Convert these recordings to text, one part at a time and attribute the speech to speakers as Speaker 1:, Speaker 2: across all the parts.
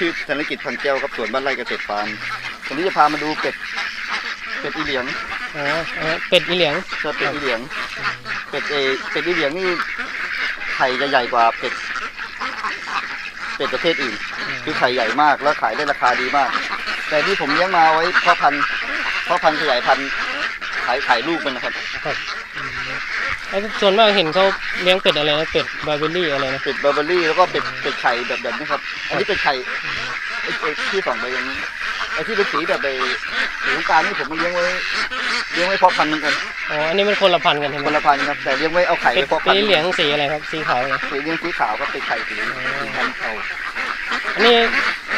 Speaker 1: ชื่อธนกิจพันแก้วครับสวนบ้านไร่เกษตรฟาร์มวันนี้จะพามาดูเป็ดเป็ดอีเหลียง
Speaker 2: อ๋ออ๋อเป็ดอีเหลียง
Speaker 1: เจอเป็ดอีเหลียง เป็ดเอเป็ดอีเหลียงนี่ไข่จะใหญ่กว่าเป็ดเป็ดประเทศอื่น คือไข่ใหญ่มากแล้วขายได้ราคาดีมาก แต่ที่ผมเลี้ยงมาไว้เพาะพันธุ์เพาะพันธุ์ขยายพันธุ์ขายขายลูกมันนะครับ
Speaker 2: ครับอืม แล้วส่วนมากเห็นเขาเลี้ยงเป็ดอะไรนะเป็ดบาร์เบอรี่อะไรนะ
Speaker 1: เป็ดเบอร์เบอรี่แล้วก็เป็ดเป็ดไข่แบบแบบนี้ครับ อันนี้เป็ดไข่ไอ้ไอ้ที่สองไปอย่างนี้ไอ้ที่เป็นสีแบบไอ้สีน้ำตาลนี่ผมเลี้ยงไว้เลี้ยงไว้เพาะพันธุ์เหมือนกัน
Speaker 2: อ๋ออันนี้มันคนละพันธุ์กันใช่ไหม
Speaker 1: คนละพันธุ์ครับแต่เลี้ยงไว้เอาไข่
Speaker 2: เป็ด
Speaker 1: ไว้เพาะ
Speaker 2: เป็
Speaker 1: พั
Speaker 2: ด
Speaker 1: น
Speaker 2: อี
Speaker 1: ธุ์
Speaker 2: เหลียงสีอะไรครับสีขาวเลย
Speaker 1: เป็ดเลี้ยงสีขาวก็เป็ดไข่สีสีพันธุ์เทา
Speaker 2: อันนี้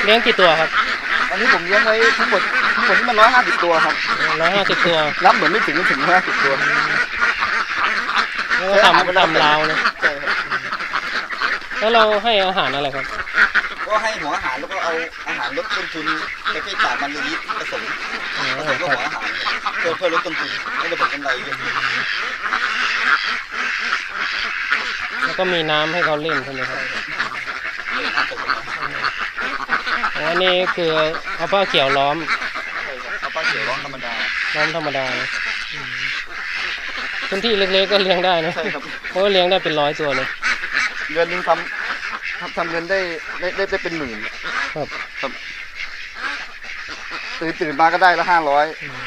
Speaker 2: เลี้ยงกี่ตัวครับ
Speaker 1: อันนี้ผมเลี้ยงไว้ทั้งหมดทั้งหมดนี่มันร้อยห้าสิบตัวครับ
Speaker 2: ร้อยห้าสิบตัว
Speaker 1: นับเหมือนไม่ถึงถึงห้าสิบตัว
Speaker 2: แล้วก็ทำทำราวนะ
Speaker 1: ใช่ครับ
Speaker 2: แล้วเราให้อาหารอะไรครับ
Speaker 1: ก็ให้หัวอาหารแล้วก็เอาอาหารลดต้นทุนประเภทกากมันระยิบผสม
Speaker 2: อ๋อ
Speaker 1: ผสมกับหัวอาหารเพื่อเพื่อลดต้นทุนให้ระบบกำไรเยอะ
Speaker 2: แล้วก็มีน้ำให้เขาเล่นใช่ไหมครับอ๋ออันนี้คือเอาผ้าเขียวล้อม
Speaker 1: ใช่ครับเอาป้าเขียวร้องธรรมดา
Speaker 2: ล้อมธรรมดานะอืม พื้นที่เล็กๆก็เลี้ยงได้นะ
Speaker 1: ใช่ครับ
Speaker 2: เพราะว่าเลี้ยงได้เป็นร้อยตัวเลย
Speaker 1: เดือนหนึงทำทำทำเงินได้ได้ได้ได้เป็นหมื่น
Speaker 2: ครับ
Speaker 1: ครับตื่นตื่นมาก็ได้ละห้าร้อย
Speaker 2: อืม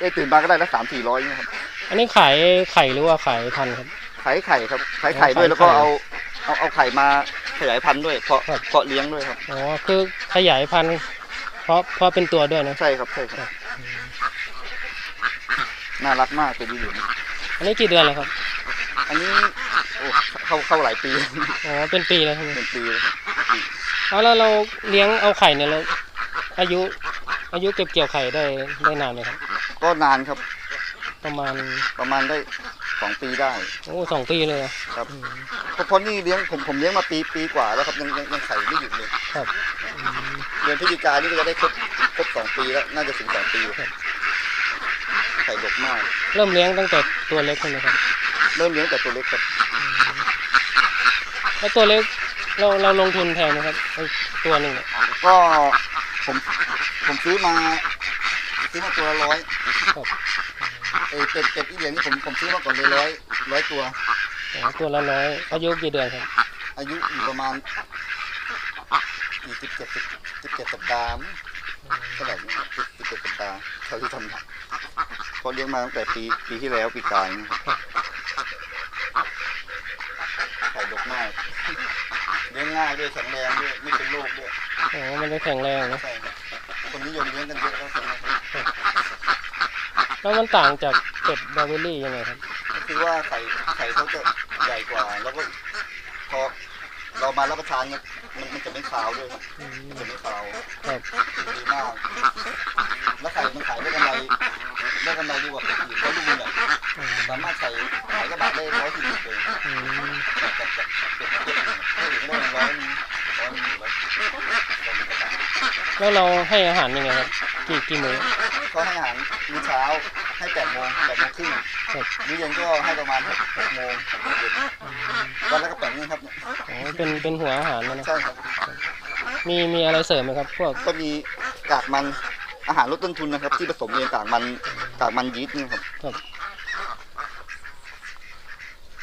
Speaker 1: ได้ตื่นมาก็ได้ละสามสี่ร้อยเนี่ยครับ
Speaker 2: อันนี้ขายไข่หรือว่าขายพันธุ์ครับ
Speaker 1: ขายไข่ครับขายไข่ด้วย
Speaker 2: ขายไข่
Speaker 1: แล้วก็เอาเอาเอาไข่มาขยายพันธุ์ด้วยเพาะ
Speaker 2: ครับ
Speaker 1: เพาะเลี้ยงด้วยครับ
Speaker 2: อ๋อคือขยายพันธุ์เพราะเพราะเป็นตัวด้วยนะ
Speaker 1: ใช่ครับใช่ครับน่ารักมากเป็นดีเหลือง
Speaker 2: อั นนี้กี่เดือนแล้วครับ
Speaker 1: อันนี้โอ้เข้าเข้าหลายปี
Speaker 2: อ๋อเป็นปีแล้วใช่ไหม
Speaker 1: เป็นปีแล้วครับ
Speaker 2: เอาแล้วเราเลี้ยงเอาไข่เนี่ยเราอายุอายุเก็บเกี่ยวไข่ได้ได้นานไหมครับ
Speaker 1: ก็นานครับ
Speaker 2: ประมาณ
Speaker 1: ประมาณได้สองปีได้
Speaker 2: โอ้สองปีเลยเหรอ
Speaker 1: ครับ
Speaker 2: อืม
Speaker 1: เพราะเพราะนี่เลี้ยงผมผมเลี้ยงมาปีปีกว่าแล้วครับยังยังยังไข่ไม่หยุดเลย
Speaker 2: ครับอืม
Speaker 1: เดือนพฤศจิกายนนี่ก็จะได้ครบครบสองปีแล้วน่าจะถึงสองปี
Speaker 2: ครับ
Speaker 1: ไข่ดกมาก
Speaker 2: เริ่มเลี้ยงตั้งแต่ตัวเล็กใช่ไหมครับ
Speaker 1: เริ่มเลี้ยงแต่ตัวเล็กครับ
Speaker 2: แล้วตัวเล็กเราเราลงทุนแพงไหมครับไอ้ตัวหนึ่งเนี่ย
Speaker 1: ก็ผมผมซื้อมาซื้อมาตัวละร้อย
Speaker 2: ครับ
Speaker 1: เออเป็ดเป็ดอีเหลียงนี่ผมผมซื้อมาก่อนเลยร้อยร้อยตัว
Speaker 2: อ๋อตัวละร้อยอายุกี่เดือนครับ
Speaker 1: อายุอยู่ประมาณยี่สิบเจ็ดสิบเจ็ดสัปดาห์มั้งเท่าไหร่นี่สิบเจ็ดสัปดาห์เท่าที่ทำได้ เพอเลี้ยงมาตั้งแต่ปีปีที่แล้วปีกายนะครับไข่ดกมากเลี้ยงง่ายด้วยแข็งแรงด้วยไม่เป็นโรคด้วย
Speaker 2: อ๋อมันจะแข็งแรงนะ
Speaker 1: ใช่ครับคนนิยมเลี้ยงกันเยอะแล้วใช่ไหมครับ
Speaker 2: แล้วมันต่างจากเป็ดบาร์เบอรี่ยังไงครับ
Speaker 1: ก็คือว่าไข่ไข่เขาจะใหญ่กว่า แล้วก็พอเรามารับประทานเนี่ยมันมันจะไม่ขาวด้วยครับ
Speaker 2: อืม
Speaker 1: มันจะไม่ขาว
Speaker 2: ครับ
Speaker 1: ดีมาก แล้วไข่มันขายได้กำไรได้กำไรดีกว่าเป็ดอื่นเพราะลูกมันใหญ่
Speaker 2: อืม
Speaker 1: สามารถใส่ขายกระบะได้ร้อยสี่สิบเลย
Speaker 2: อืม
Speaker 1: กับกับกับเป็ดเป็ดอื่นเป็ดอื่นก็ได้ร้อยหนึงร้อยหนึงอยู่ร้อยร้อยหนึ่งกระบะ
Speaker 2: แล้วเราให้อาหารยังไงครับกี่กี่มื้อ
Speaker 1: ก็ให้อาหารมื้อเช้าให้แปดโมงแปดโมงครึ่ง
Speaker 2: ครับ
Speaker 1: มื้อเย็นก็ให้ประมาณหกหกโมงหกโมงเย็นวันละก็แปดนี่ครับเนี่ย
Speaker 2: อ๋อเป็นเป็นหัวอาหารนะนะ
Speaker 1: ใช่ครับ
Speaker 2: มีมีอะไรเสริมไหมครับ พวก
Speaker 1: ก็มีกากมัน อาหารลดต้นทุนนะครับ ที่ผสมเองกากมันกากมันยีสต์นี่ครับ
Speaker 2: ครับ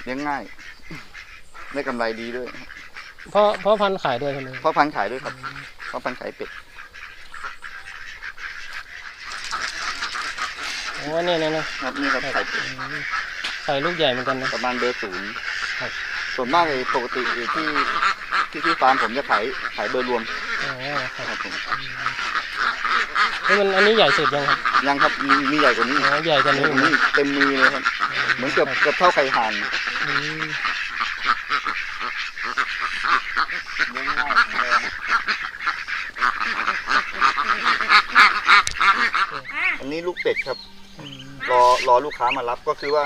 Speaker 1: เลี้ยงง่าย ได้กำไรดีด้วย
Speaker 2: เพราะเพราะพันธุ์ขายด้วยใช่ไหม
Speaker 1: เพราะพันธุ์ขายด้วยครับเพราะพันธุ์ขายเป็ด
Speaker 2: โอ้เนี่ยเนี่ยนะครับ
Speaker 1: นี่ครับขายเป็ด
Speaker 2: อืมไข่ลูกใหญ่เหมือนกันนะ
Speaker 1: ประมาณเบอร์ศูนย์
Speaker 2: ครับ
Speaker 1: ส่วนมากไอ้ปกติไอ้ที่ที่ที่ฟาร์มผมจะขายขายเบอร์รวม
Speaker 2: อ๋อครับ
Speaker 1: ครับผม
Speaker 2: นี่มันอันนี้ใหญ่สุดยังครับ
Speaker 1: ยังครับมีมีใหญ่กว่านี้
Speaker 2: อ๋อใหญ่กว่า
Speaker 1: ใหญ่
Speaker 2: นี้
Speaker 1: กว่านี้เต็มมือเลยครับ เหมือนเกือบเกือบเท่าไข่ห่าน
Speaker 2: อืม
Speaker 1: เลี้ยงง่ายแข็งแรงอันนี้ลูกเป็ดครับ
Speaker 2: อืม
Speaker 1: รอรอลูกค้ามารับก็คือว่า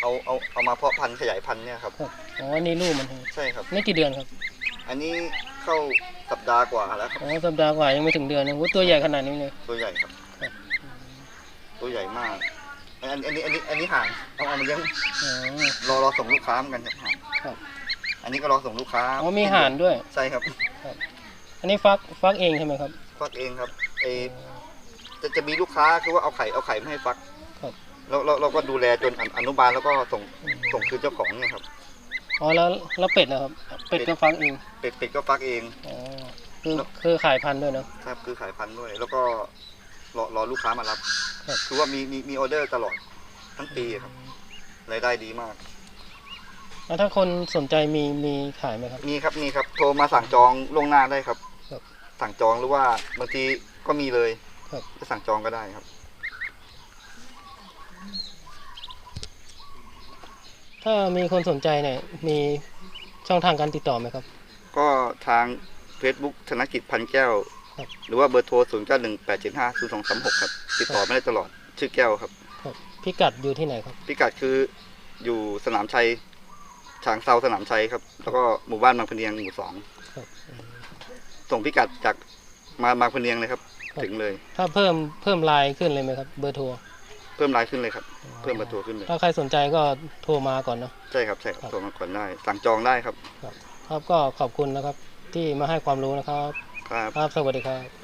Speaker 1: เอาเอาเอามาเพาะพันธุ์ขยายพันธุ์เนี่ยครับ
Speaker 2: ครับอ๋ออันนี้ลูกมันครับ
Speaker 1: ใช่ครับ
Speaker 2: นี่กี่เดือนครับ
Speaker 1: อันนี้เข้า สัปดาห์กว่าแล้วครับ
Speaker 2: อ๋อสัปดาห์กว่ายังไม่ถึงเดือนนะโอ้ตัวใหญ่ขนาดนี้เลย
Speaker 1: ตัวใหญ่ครับ
Speaker 2: ครับ
Speaker 1: ตัวใหญ่มาก อันอันนี้อันนี้อันนี้ห่างเอาเอามาเลี้ยง
Speaker 2: อ๋อ
Speaker 1: รอรอส่งลูกค้าเหมือนกันครับห่าง
Speaker 2: ครับ
Speaker 1: อันนี้ก็รอส่งลูกค้า
Speaker 2: อ๋อมีห่านด้วย
Speaker 1: ใช่ครับ
Speaker 2: ครับอันนี้ฟักฟักเองใช่ไหมครับ
Speaker 1: ฟักเองครับเออจะจะมีลูกค้าคือว่าเอาไข่เอาไข่มาให้ฟัก
Speaker 2: ครับ
Speaker 1: แล้วเราเราก็ดูแลจนอนุอนุบาลแล้วก็ส่งส่งคืนเจ้าของเนี่ยครับ
Speaker 2: อ๋อแล้วแล้วเป็ดนะครับ เป็ดก็ฟักเอง
Speaker 1: เป็ดเป็ดก็ฟักเอง
Speaker 2: อ๋อ คือคือขายพันธุ์ด้วยเนาะ
Speaker 1: ครับคือขายพันธุ์ด้วย แล้วก็รอรอลูกค้ามารับ
Speaker 2: ครับ
Speaker 1: คือว่ามีมีมีออเดอร์ตลอดทั้งปีครับรายได้ดีมาก
Speaker 2: แล้วถ้าคนสนใจมีมีขายไหมครับ
Speaker 1: มีครับมีครับโทรมาสั่งจองล่วงหน้าได้ครับ
Speaker 2: ครับ
Speaker 1: สั่งจองหรือว่าบางทีก็มีเลย
Speaker 2: ครับ
Speaker 1: จะสั่งจองก็ได้ครับ
Speaker 2: ถ้ามีคนสนใจเนี่ยมีช่องทางการติดต่อไหมครับ
Speaker 1: ก็ทาง Facebook ธนกิจพันแก้ว
Speaker 2: ครับ
Speaker 1: หรือว่าเบอร์โทร 0 9 1 8 7 5 0 2 3 6 ครับ ติดต่อไม่ได้ตลอดชื่อแก้วครับ
Speaker 2: ครับ พิกัดอยู่ที่ไหนครับ
Speaker 1: พิกัดคืออยู่สนามชัยฉางเซาสนามชัยครับ แล้วก็หมู่บ้านบางพะเนียงหมู่สอง
Speaker 2: ครับ
Speaker 1: ส่งพิกัดจากมาบางพะเนียงเลยครับ
Speaker 2: ครับ
Speaker 1: ถึงเลย
Speaker 2: ถ้าเพิ่มเพิ่มไลน์ขึ้นเลยไหมครับ เบอร์โทร
Speaker 1: เพิ่มรายขึ้นเลยครับ เพิ่มเบอร์โทรขึ้นเลย
Speaker 2: ถ้าใครสนใจก็โทรมาก่อนเนาะ
Speaker 1: ใช่ครับใช่ครับ
Speaker 2: ครับ
Speaker 1: โทรมาก่อนได้ สั่งจองได้ครับ
Speaker 2: ครับก็ขอบคุณนะครับ ที่มาให้ความรู้นะครับ
Speaker 1: ครับ
Speaker 2: ครับ สวัสดีครับ